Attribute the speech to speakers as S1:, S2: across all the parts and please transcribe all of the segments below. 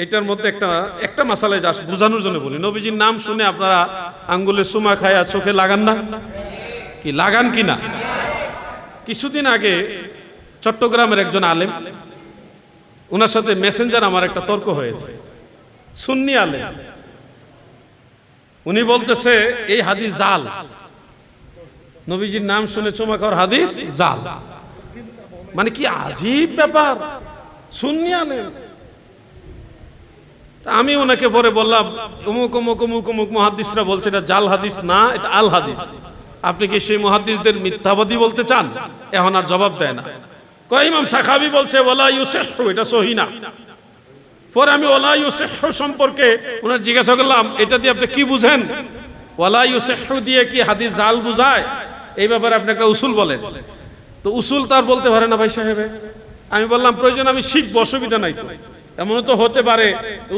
S1: এইটার মধ্যে একটা একটা মাসালায় যাস বোঝানোর জন্য বলি। নবীজির নাম শুনে আপনারা আঙ্গুলে সুমা খায়া চোখে লাগান না? কি, লাগান কি না? কিছুদিন আগে চট্টগ্রামের একজন আলেম ওনার সাথে মেসেঞ্জার আমার একটা তর্ক হয়েছে। সুন্নি আলেম। উনি বলতেছে, এই হাদিস জাল। নবীজির নাম শুনে চুমা খাওয়ার হাদিস জাল। মানে কি আজীব ব্যাপার? সুন্নি আলেম। আমি ওনাকে পরে বললাম, অমুক অমুক অমুক অমুক মহাদিসরা বলছে এটা জাল হাদিস না, এটা আল হাদিস। আপনি কি সেই মহাদিসদের মিথ্যাবাদী বলতে চান? এখন আর জবাব দেয় না। কয়, ইমাম সাখাবি বলছে ওলা ইউসেফু এটা সহি না। পরে আমি ওলা ইউসেফু সম্পর্কে ওনার জিজ্ঞাসা করলাম, এটা দিয়ে আপনি কি বুঝেন? ওলা ইউসেফু দিয়ে কি হাদিস জাল বুঝায়? এই ব্যাপারে আপনি একটা উসুল বলেন। তো উসুল তার বলতে পারে না ভাই সাহেবে। আমি বললাম, প্রয়োজন আমি শিখব, অসুবিধা নাই তো। এমন তো হতে পারে,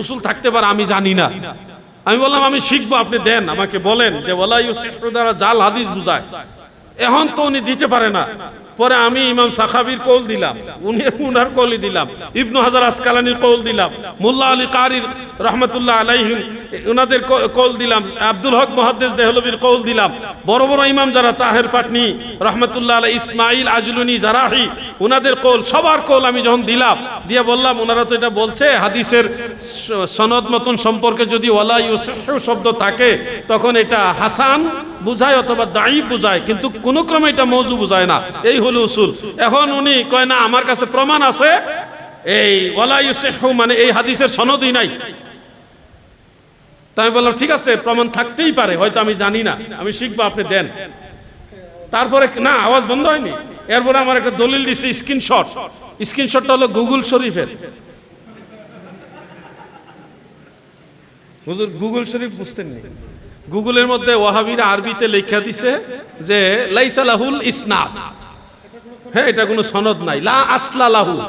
S1: উসুল থাকতে পারে, আমি জানি না। আমি বললাম, আমি শিখব, আপনি দেন। আমাকে বলেন যে ওলা ইউসেফু দ্বারা জাল হাদিস বুঝায়। এখন তো উনি দিতে পারে না। পরে আমি ইমাম সাখাবির কৌল দিলাম। উনি উনার কৌলি দিলাম। ইবনু হাজার আসকালানির কৌল দিলাম। মোল্লা আলী কারির রহমতুল্লাহ আলাইহিম উনাদের ক- কৌল দিলাম। আব্দুল হক মহাদ্দেশ দেহলবির কৌল দিলাম। বড় বড় ইমাম যারা, তাহের পাটনি, রহমতুল্লাহ আলাই ইসমাইল আজলুনি, জারাহি, উনাদের কৌল, সবার কৌল আমি যখন দিলাম, দিয়ে বললাম ওনারা তো এটা বলছে, হাদিসের সনদ মতন সম্পর্কে যদি ওয়ালা ইউসেফ শব্দ থাকে, তখন এটা হাসান বুঝায় অথবা দায়ী বুঝায়, কিন্তু কোন ক্রমে এটা মৌজু বুঝায় না। এই হলো উসুল। এখন উনি কয়, না, আমার কাছে প্রমাণ আছে। এই ইউসেফ মানে এই হাদিসের সনদই নাই। আমি বললাম, ঠিক আছে, প্রমাণ থাকতেই পারে, হয়তো আমি জানি না। আমি শিখব, আপনি দেন। তারপরে, না, আওয়াজ বন্ধ হয়নি? এরপরে আমার একটা দলিল দিছে, স্ক্রিনশট। স্ক্রিনশটটা হলো গুগল শরীফের। হুজুর, গুগল শরীফ বুঝতেন নি? গুগলের মধ্যে ওয়াহাবিরা আরবিতে লেখা দিছে যে লাইসালাহুল ইসনাদ। হ্যাঁ এটা কোনো সনদ নাই। লা আসলা লাহু।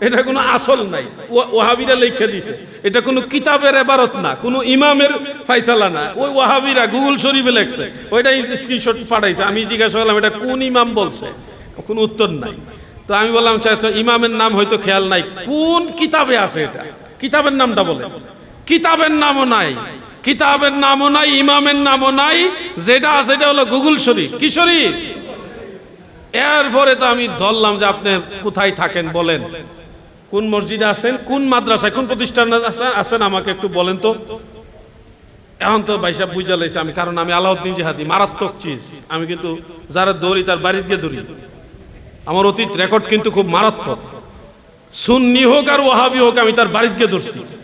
S1: এটা কোনো আসল নাই। ওয়া- ওয়াহাবিরা লেখা দিছে। এটা কোনো কিতাবের এবারত না কোনো ইমামের ফাইসালা না। ওই ওয়াহাবিরা গুগল শরীফে লেখছে। ওইটা স্ক্রিনশট পাঠাইছে। আমি জিজ্ঞাসা করলাম এটা কোন ইমাম বলছে? কোনো উত্তর নাই। তো আমি বললাম "আচ্ছা, আচ্ছা, ইমামের নাম হয়তো খেয়াল নাই। কোন কিতাবে আছে এটা? কিতাবের নামটা বলে কিতাবের নামও নাই। কিতাবের নামও নাই, ইমামের নামও নাই, যেটা আছে সেটা হলো গুগল শরীফ। কি শরীফ? এরপরে তো আমি ধরলাম যে আপনি কোথায় থাকেন, বলেন। কোন মসজিদে আছেন? কোন মাদ্রাসায়? কোন প্রতিষ্ঠান আছেন- আমাকে একটু বলেন তো। এখন তো ভাইসাব বুঝা লাইছে আমি, কারণ আমি আলাউদ্দিন জিহাদি, মারাত্মক চিজ। আমি কিন্তু যারা দৌড়ি তার বাড়ির গিয়ে দৌড়ি। আমার অতীত রেকর্ড কিন্তু খুব মারাত্মক। সুন্নি হোক আর ওহাবি হোক আমি তার বাড়ির গিয়ে ধরছি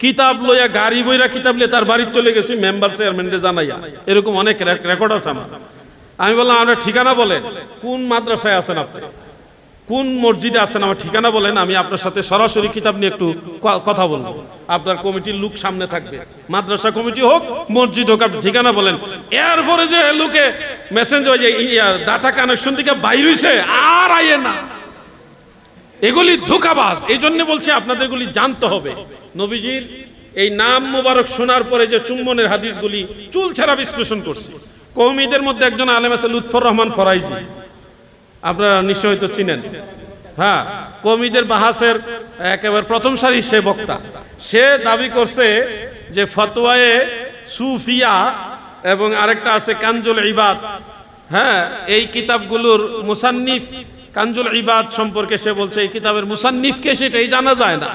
S1: কিতাব লইয়া গাড়ি বইরা কিতাব লিয়ে তার বাড়ির চলে গেছি মেম্বার চেয়ারম্যানকে জানাইয়া। এরকম অনেক রেক- রেকর্ড আছে আমার। আমি বললাম, আপনার ঠিকানা বলেন, কোন মাদ্রাসায় আছেন আপনি? কোন মসজিদে আছেন? আমার ঠিকানা বলেন, আমি আপনার সাথে সরাসরি কিতাব নিয়ে একটু কথা বলব। আপনার কমিটির লোক সামনে থাকবে। মাদ্রাসা কমিটি হোক, মসজিদ হোক, আপনি ঠিকানা বলেন। এরপরে যে লোকে মেসেঞ্জ ওই যে ডাটা কানেকশন থেকে বাইর হইছে, আর আইয়ে না। এগুলি ধোকাবাজ। এই জন্য বলছি আপনাদের এগুলি জানতে হবে। নবীজির এই নাম মুবারক শোনার পরে যে চুম্বনের হাদিসগুলি চুল ছাড়া বিশ্লেষণ করছে। কৌমিদের মধ্যে একজন আলেম আছে, লুৎফর রহমান ফরাইজি। আপনারা নিশ্চয়ই তো চিনেন। হ্যাঁ কৌমিদের বাহাসের একেবারে প্রথম সারি সে বক্তা। সে দাবি করছে যে ফতোয়ায়ে সুফিয়া এবং আরেকটা আছে কাঞ্জুল ইবাদ। হ্যাঁ এই কিতাবগুলোর মুসান্নিফ কাঞ্জুল ইবাদ সম্পর্কে সে বলছে, এই কিতাবের মুসান্নিফকে সেটাই জানা যায় না।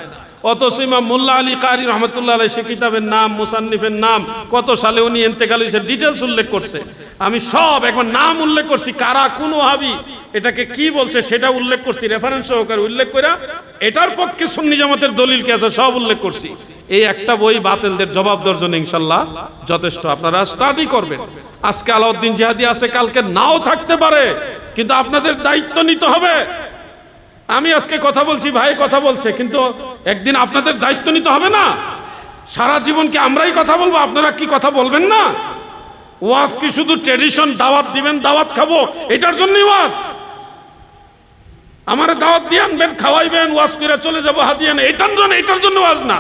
S1: অথচ ইমাম মোল্লা আলী কারি রহমতুল্লাহ আলাই সে কিতাবের নাম, মুসান্নিফের নাম, কত সালে উনি এন্তেকাল হয়েছে ডিটেলস উল্লেখ করছে। আমি সব একবার নাম উল্লেখ করছি, কারা, কোন হাবি এটাকে কি বলছে সেটা উল্লেখ করছি রেফারেন্স সহকারে উল্লেখ করে এটার পক্ষে সুন্নি জামাতের দলিল কি আছে সব উল্লেখ করছি। এই একটা বই বাতিলদের জবাব দেওয়ার জন্য ইনশাল্লাহ যথেষ্ট। আপনারা স্টাডি করবেন। আজকে আলাউদ্দিন জিহাদি আছে, কালকে নাও থাকতে পারে। কিন্তু আপনাদের দায়িত্ব নিতে হবে। আমি আজকে কথা বলছি, ভাই কথা বলছে, কিন্তু একদিন আপনাদের দায়িত্ব নিতে হবে না। সারা জীবন কি আমরাই কথা বলব, আপনারা কি কথা বলবেন না? ওয়াজ কি শুধু ট্রেডিশন, দাওয়াত দিবেন, দাওয়াত খাব? এটার জন্যই ওয়াজ। আমার দাওয়াত দিয়ে আনবেন খাওয়াইবেন, ওয়াজ করে চলে যাব হাতিয়ান এটার জন্য এটার জন্য ওয়াজ না।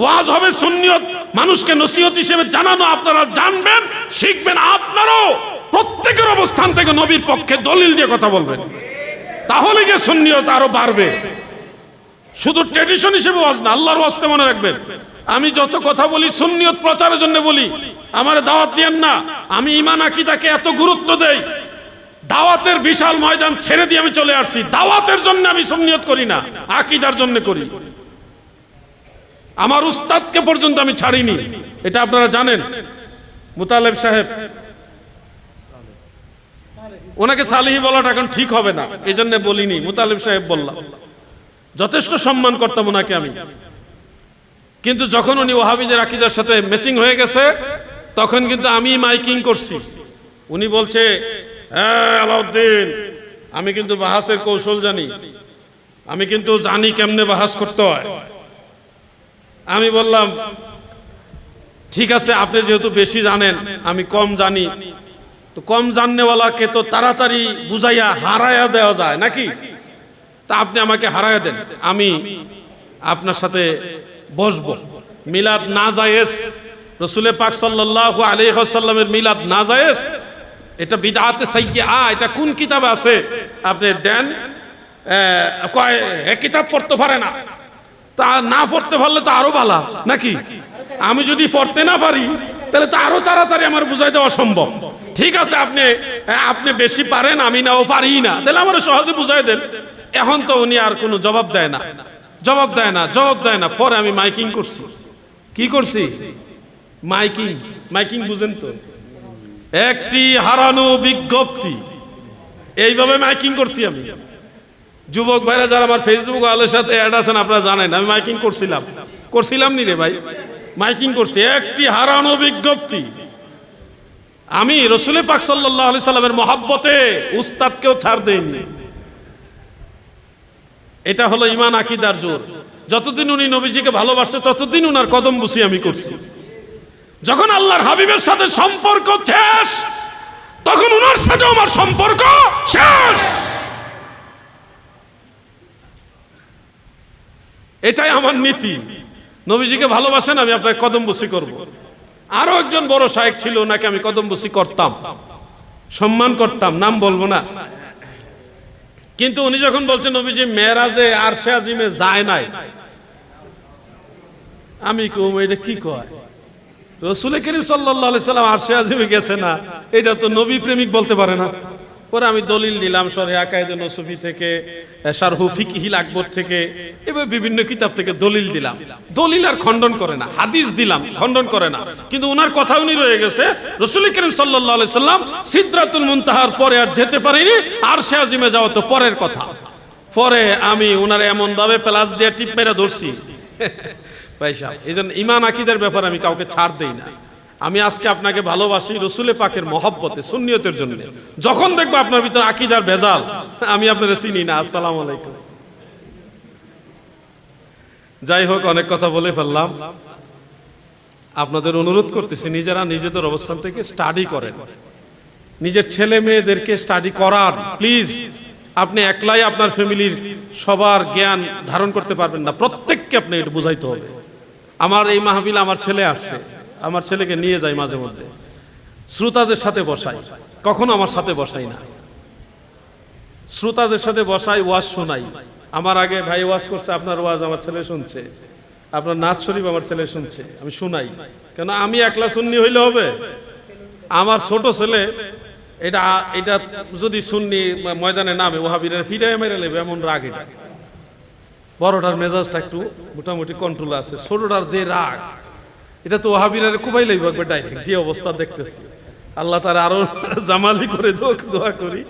S1: ওয়াজ হবে সুন্নিয়ত। মানুষকে নসিহত হিসেবে জানানো, আপনারা জানবেন, শিখবেন, আপনারও। প্রত্যেকের অবস্থান থেকে নবীর পক্ষে দলিল দিয়ে কথা বলবেন তাহলে গিয়ে সুন্নিয়ত আরও বাড়বে। শুধু ট্রেডিশন হিসেবে ওয়াজ না, আল্লাহর ওয়াজতে মনে রাখবেন। আমি যত কথা বলি সুন্নিয়ত প্রচারের জন্য বলি। আমার দাওয়াত দিয়েন না। আমি ইমান আকিদাকে এত গুরুত্ব দেই। দাওয়াতের বিশাল ময়দান ছেড়ে দিয়ে আমি চলে আসছি। দাওয়াতের জন্য আমি সুন্নিয়ত করি না, আকিদার জন্য করি। আমার উস্তাদকে পর্যন্ত আমি ছাড়িনি। এটা আপনারা জানেন। মুতালেব সাহেব ওনাকে সালিহি বলাটা এখন ঠিক হবে না এই জন্য বলিনি, মুতালেব সাহেব বললাম। যথেষ্ট সম্মান করতাম ওনাকে আমি। কিন্তু যখন উনি ওহাবিদের আকিদার সাথে ম্যাচিং হয়ে গেছে, তখন কিন্তু আমি মাইকিং করছি। উনি বলছে হ্যাঁ আলাউদ্দিন, আমি কিন্তু বাহাসের কৌশল জানি। আমি কিন্তু জানি কেমনে বাহাস করতে হয়। আমি বললাম, ঠিক আছে, আপনি যেহেতু বেশি জানেন, আমি কম জানি। তো কম জাননেওয়ালাকে তো তাড়াতাড়ি বুঝাইয়া হারাইয়া দেওয়া যায়, নাকি? তা আপনি আমাকে হারাইয়া দেন, আমি আপনার সাথে বসবো। মিলাদ না জায়েজ, রসুলের পাক সাল্লাহ আলহামের মিলাদ না জায়েজ, এটা বিদাতে সাইকে আ এটা কোন কিতাবে আছে? আপনি দেন কয় কিতাব পড়তে পারে না। তা না পড়তে পারলে তো আরও ভালো নাকি? আমি যদি পড়তে না পারি, তাহলে তো আরও তাড়াতাড়ি আমার বুঝাই দেওয়া সম্ভব। ঠিক আছে, আপনি আপনি বেশি পারেন, আমি নাও পারি না। তাহলে আমার সহজে বুঝাই দেন। এখন তো উনি আর কোনো জবাব দেয় না। জবাব দেয় না, জবাব দেয় না। পরে আমি মাইকিং করছি। কি করছি? মাইকিং। মাইকিং বুঝেন তো। একটি হারানো বিজ্ঞপ্তি। এইভাবে মাইকিং করছি আমি। যুবক ভাইরা যারা আমার ফেসবুক আলের সাথে অ্যাড আছেন, আপনারা জানেন, আমি মাইকিং করছিলাম। করছিলাম নি রে ভাই? মাইকিং করছি। একটি হারানো বিজ্ঞপ্তি। আমি রসুলের পাক সাল্লাহ আলি সাল্লামের মহাব্বতে উস্তাদকেও ছাড় দেইনি। এটা হলো ইমান আকিদার জোর। যতদিন উনি নবীজিকে ভালোবাসছে, ততদিন উনার কদম বুসি আমি করছি। যখন আল্লাহর হাবিবের সাথে সম্পর্ক শেষ, তখন উনার সাথে আমার সম্পর্ক শেষ। এটাই আমার নীতি। নবীজিকে ভালোবাসেন, আমি আপনার কদম বসি করব। আরও একজন বড় সাহেব ছিল, ওনাকে আমি কদম বসি করতাম। সম্মান করতাম, নাম বলব না। কিন্তু উনি যখন বলছেন, নবীজি, মেয়েরাজে আর সে আজিমে যায় নাই। আমি কম এটা কি কয়? রসুল করিম সাল্লাহ সাল্লাম আর সে আজিমে গেছে না। এটা তো নবী প্রেমিক বলতে পারে না। পরে আমি দলিল দিলাম সরে আকায়দে নসুফি থেকে শারহু ফিকিহিল আকবর থেকে, এবার বিভিন্ন কিতাব থেকে দলিল দিলাম। দলিল আর খণ্ডন করে না, হাদিস দিলাম, খণ্ডন করে না। কিন্তু ওনার কথা উনি রয়ে গেছে, রসুল করিম সাল্লাহ সাল্লাম সিদ্ধাতুল মুনতাহার পরে আর যেতে পারিনি, আর সে আজিমে যাওয়া তো পরের কথা। পরে আমি ওনার এমন ভাবে প্লাস দিয়ে টিপ মেরে ধরছি। পয়সা এই জন্য ইমান আকিদের ব্যাপারে আমি কাউকে ছাড় দেই না। আমি আজকে আপনাকে ভালোবাসি রসুলে পাকের মহব্বতে, সুন্নিয়তের জন্য। যখন দেখব আপনার ভিতরে আকিদার ভেজাল, আমি আপনার চিনি না, আসসালাম আলাইকুম। যাই হোক, অনেক কথা বলে ফেললাম। আপনাদের অনুরোধ করতেছি, নিজেরা নিজেদের অবস্থান থেকে স্টাডি করেন। নিজের ছেলে মেয়েদেরকে স্টাডি করার প্লিজ আপনি একলাই আপনার ফ্যামিলির সবার জ্ঞান ধারণ করতে পারবেন না, প্রত্যেককে আপনি এটা বুঝাইতে হবে। আমার এই মাহফিল আমার ছেলে আসছে। আমার ছেলেকে নিয়ে যাই মাঝে মধ্যে। শ্রোতাদের সাথে বসাই। কখনো আমার সাথে বসাই না। শ্রোতাদের সাথে বসাই, ওয়াজ শোনাই। আমার আগে ভাই ওয়াজ করছে, আপনার ওয়াজ আমার ছেলে শুনছে। আপনার নাচ শরীফ আমার ছেলে শুনছে, আমি শোনাই। কেন আমি একলা শুননি হইলে হবে। আমার ছোট ছেলে, এটা এটা যদি শুননি ময়দানে নামে ওহাবিরের ফিরে মেরে নেবে, এমন রাগ এটা। বড়টার মেজাজটা একটু মোটামুটি কন্ট্রোল আছে, ছোটটার যে রাগ এটা তো ওহাবিরের খুবই লাগবে একবার ডাইরেক্ট, যে অবস্থা দেখতেছি। আল্লাহ তার আরও জামালি করে দোক দোয়া করি।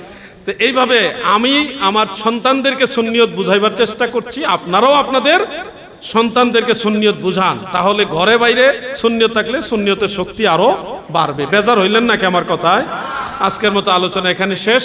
S1: তো এইভাবে আমি আমার সন্তানদেরকে সুন্নিয়ত বুঝাইবার চেষ্টা করছি, আপনারাও আপনাদের সন্তানদেরকে সুন্নিয়ত বুঝান। তাহলে ঘরে বাইরে সুন্নিয়ত থাকলে সুন্নিয়তের শক্তি আরও বাড়বে। বেজার হইলেন নাকি আমার কথায়? আজকের মতো আলোচনা এখানে শেষ।